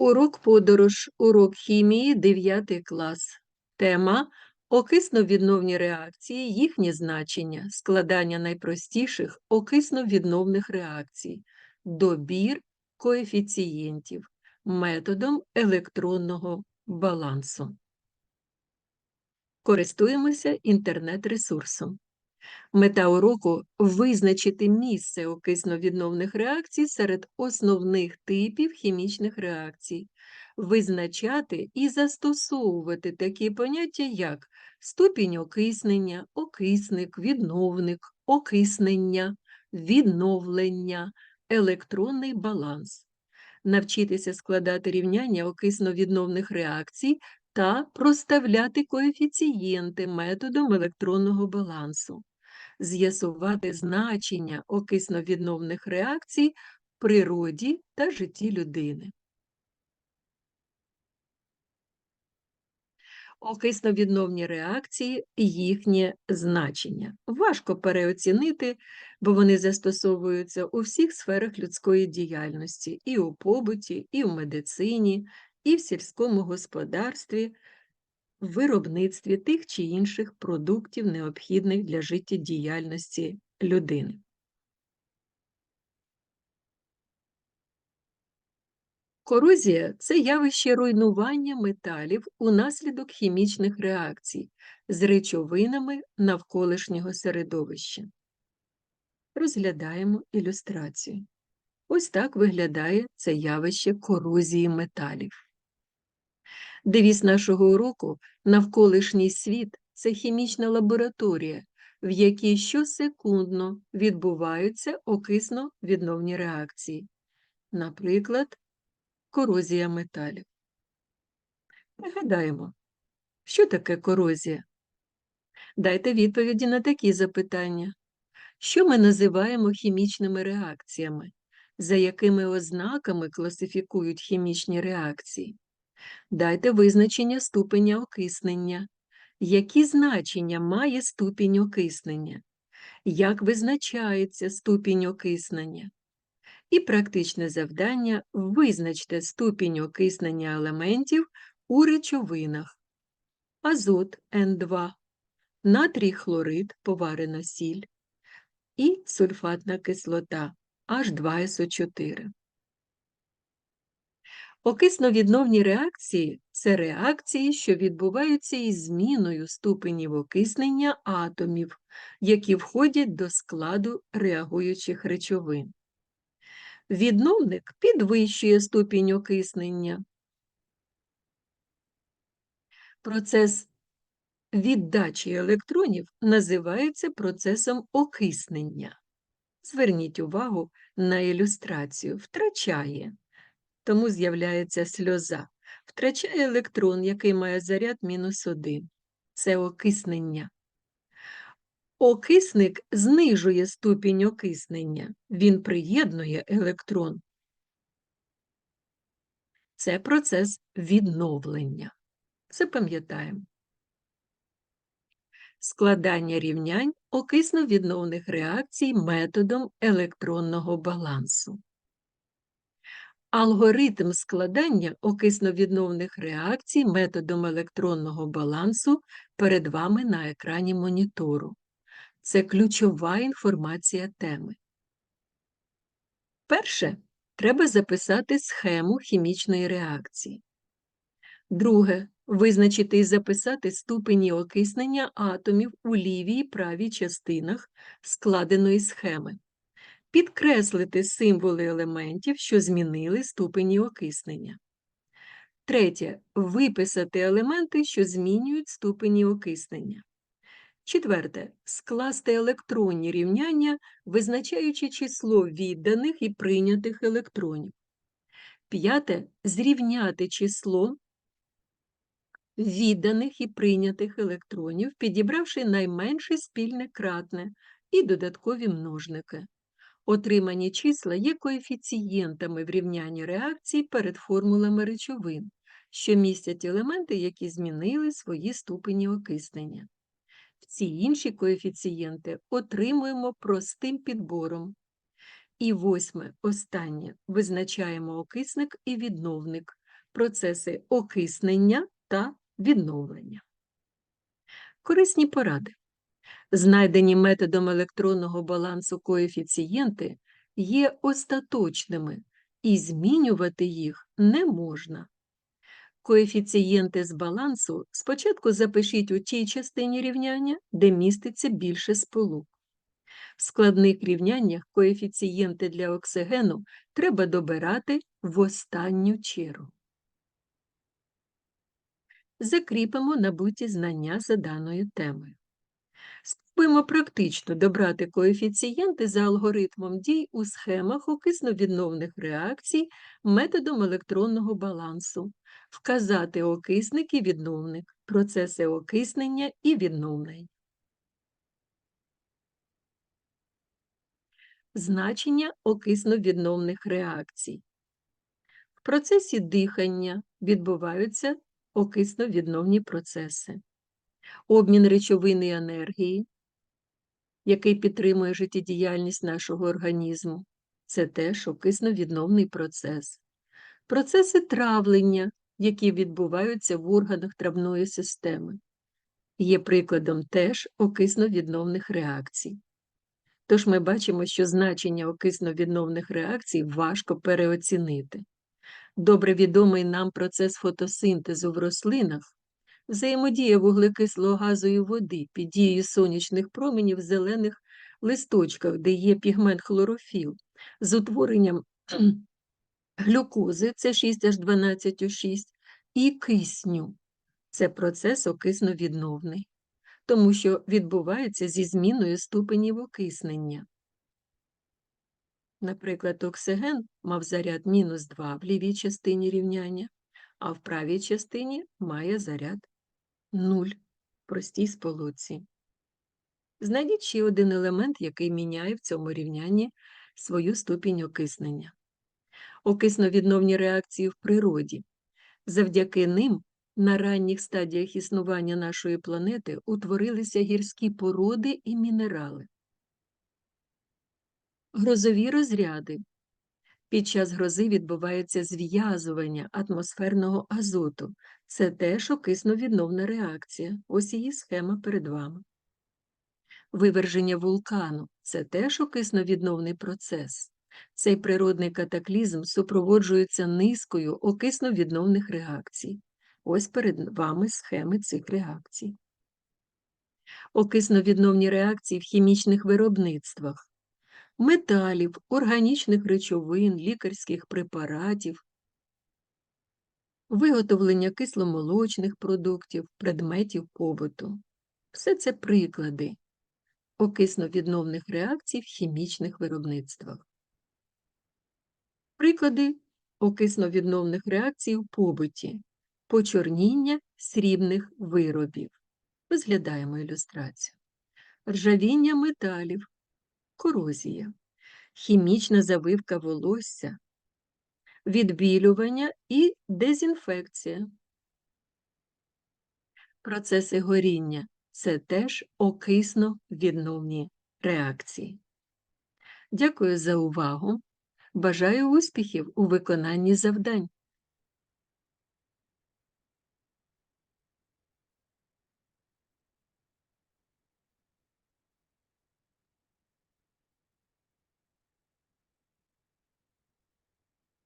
Урок подорож, урок хімії, 9 клас. Тема окисно-відновні реакції, їхнє значення, складання найпростіших окисно-відновних реакцій, добір коефіцієнтів методом електронного балансу. Користуємося інтернет-ресурсом. Мета уроку визначити місце окисно-відновних реакцій серед основних типів хімічних реакцій, визначати і застосовувати такі поняття, як ступінь окиснення, окисник, відновник, окиснення, відновлення, електронний баланс, навчитися складати рівняння окисно-відновних реакцій та проставляти коефіцієнти методом електронного балансу з'ясувати значення окисно-відновних реакцій в природі та житті людини. Окисно-відновні реакції і їхнє значення. Важко переоцінити, бо вони застосовуються у всіх сферах людської діяльності і у побуті, і в медицині, і в сільському господарстві, в виробництві тих чи інших продуктів, необхідних для життєдіяльності людини. Корозія це явище руйнування металів унаслідок хімічних реакцій з речовинами навколишнього середовища. Розглядаємо ілюстрацію. Ось так виглядає це явище корозії металів. Девіз нашого уроку навколишній світ це хімічна лабораторія, в якій щосекундно відбуваються окисно-відновні реакції, наприклад, корозія металів. Пригадаємо, що таке корозія? Дайте відповіді на такі запитання. Що ми називаємо хімічними реакціями? За якими ознаками класифікують хімічні реакції? Дайте визначення ступеня окиснення. Які значення має ступінь окиснення? Як визначається ступінь окиснення? І практичне завдання визначте ступінь окиснення елементів у речовинах. Азот Н2, натрій хлорид, поварена сіль і сульфатна кислота H2SO4. Окисно-відновні реакції це реакції, що відбуваються із зміною ступенів окиснення атомів, які входять до складу реагуючих речовин. Відновник підвищує ступінь окиснення. Процес віддачі електронів називається процесом окиснення. Зверніть увагу на ілюстрацію, втрачає тому з'являється сльоза. Втрачає електрон, який має заряд мінус 1. Це окиснення. Окисник знижує ступінь окиснення, він приєднує електрон. Це процес відновлення. Запам'ятаємо. Складання рівнянь окисно-відновних реакцій методом електронного балансу. Алгоритм складання окисновідновних реакцій методом електронного балансу перед вами на екрані монітору. Це ключова інформація теми. Перше, треба записати схему хімічної реакції. Друге, визначити і записати ступені окиснення атомів у лівій і правій частинах складеної схеми підкреслити символи елементів, що змінили ступені окиснення. Третє. Виписати елементи, що змінюють ступені окиснення. Четверте. Скласти електронні рівняння, визначаючи число відданих і прийнятих електронів. П'яте. Зрівняти число відданих і прийнятих електронів, підібравши найменше спільне кратне і додаткові множники. Отримані числа є коефіцієнтами в рівнянні реакцій перед формулами речовин, що містять елементи, які змінили свої ступені окиснення. Ці інші коефіцієнти отримуємо простим підбором. І восьме, останнє, визначаємо окисник і відновник, процеси окиснення та відновлення. Корисні поради. Знайдені методом електронного балансу коефіцієнти є остаточними, і змінювати їх не можна. Коефіцієнти з балансу спочатку запишіть у тій частині рівняння, де міститься більше сполук. В складних рівняннях коефіцієнти для оксигену треба добирати в останню чергу. Закріпимо набуті знання за даною темою. Спробуємо практично добрати коефіцієнти за алгоритмом дій у схемах окисновідновних реакцій методом електронного балансу, вказати окисник і відновник, процеси окиснення і відновлення. Значення окисновідновних реакцій. В процесі дихання відбуваються окисновідновні процеси. Обмін речовини і енергії, який підтримує життєдіяльність нашого організму, це теж окисновідновний процес. Процеси травлення, які відбуваються в органах травної системи, є прикладом теж окисновідновних реакцій. Тож ми бачимо, що значення окисновідновних реакцій важко переоцінити. Добре відомий нам процес фотосинтезу в рослинах взаємодія вуглекислого газу і води під дією сонячних променів в зелених листочках, де є пігмент хлорофіл, з утворенням глюкози, це 6H12O6, і кисню. Це процес окисновідновний, тому що відбувається зі зміною ступенів окиснення. Наприклад, оксиген мав заряд мінус 2 в лівій частині рівняння, а в правій частині має заряд 0 в простій сполуці. Знайдіть ще один елемент, який міняє в цьому рівнянні свою ступінь окиснення. Окисновідновні реакції в природі. Завдяки ним на ранніх стадіях існування нашої планети утворилися гірські породи і мінерали. Грозові розряди. Під час грози відбувається зв'язування атмосферного азоту. Це теж окисновідновна реакція. Ось її схема перед вами. Виверження вулкану це теж окисновідновний процес. Цей природний катаклізм супроводжується низкою окисновідновних реакцій. Ось перед вами схеми цих реакцій. Окисновідновні реакції в хімічних виробництвах металів, органічних речовин, лікарських препаратів, виготовлення кисломолочних продуктів, предметів побуту. Все це приклади окисновідновних реакцій в хімічних виробництвах. Приклади окисновідновних реакцій у побуті, почорніння срібних виробів. Розглядаємо ілюстрацію. Ржавіння металів, корозія, хімічна завивка волосся, відбілювання і дезінфекція. Процеси горіння це теж окисно відновні реакції. Дякую за увагу. Бажаю успіхів у виконанні завдань.